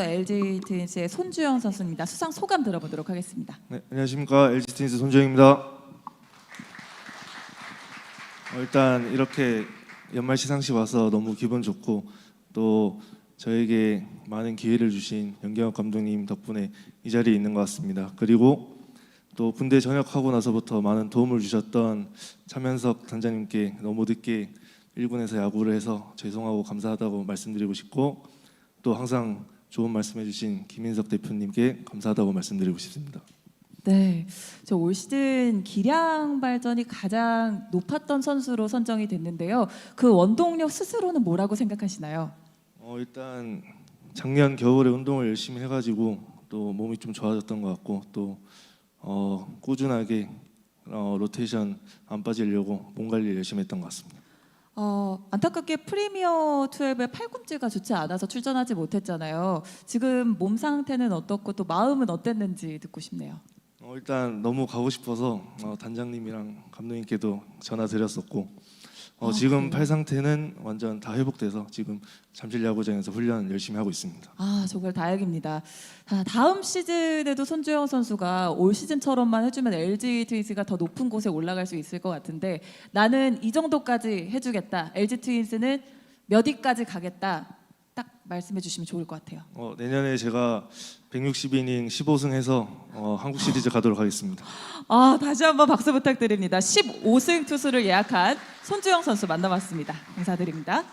LG 트윈스의 손주영 선수입니다. 수상 소감 들어보도록 하겠습니다. 네, 안녕하십니까 LG 트윈스 손주영입니다. 어, 일단 이렇게 연말 시상식 와서 너무 기분 좋고 또 저에게 많은 기회를 주신 연경혁 감독님 덕분에 이 자리에 있는 것 같습니다. 그리고 또 군대 전역하고 나서부터 많은 도움을 주셨던 차면석 단장님께 너무 늦게 1군에서 야구를 해서 죄송하고 감사하다고 말씀드리고 싶고 또 항상 좋은 말씀해주신 김인석 대표님께 감사하다고 말씀드리고 싶습니다. 네, 저올 시즌 기량 발전이 가장 높았던 선수로 선정이 됐는데요. 그 원동력 스스로는 뭐라고 생각하시나요? 어, 일단 작년 겨울에 운동을 열심히 해가지고 또 몸이 좀 좋아졌던 것 같고 또 어, 꾸준하게 어, 로테이션 안 빠지려고 몸 관리를 열심히 했던 것 같습니다. 어, 안타깝게 프리미어 12의 팔꿈치가 좋지 않아서 출전하지 못했잖아요. 지금 몸 상태는 어떻고 또 마음은 어땠는지 듣고 싶네요. 어, 일단 너무 가고 싶어서 어, 단장님이랑 감독님께도 전화 드렸었고 어, 아, 지금? 팔 상태는 완전 다 회복돼서 지금 잠실 야구장에서 훈련 열심히 하고 있습니다. 아 정말 다행입니다. 아, 다음 시즌에도 손주영 선수가 올 시즌처럼만 해주면 LG 트윈스가 더 높은 곳에 올라갈 수 있을 것 같은데 나는 이 정도까지 해주겠다. LG 트윈스는 몇 위까지 가겠다. 딱 말씀해 주시면 좋을 것 같아요. 어, 내년에 제가 160이닝 15승 해서 어, 한국 시리즈 가도록 하겠습니다. 아 다시 한번 박수 부탁드립니다. 15승 투수를 예약한 손주영 선수 만나봤습니다. 감사드립니다.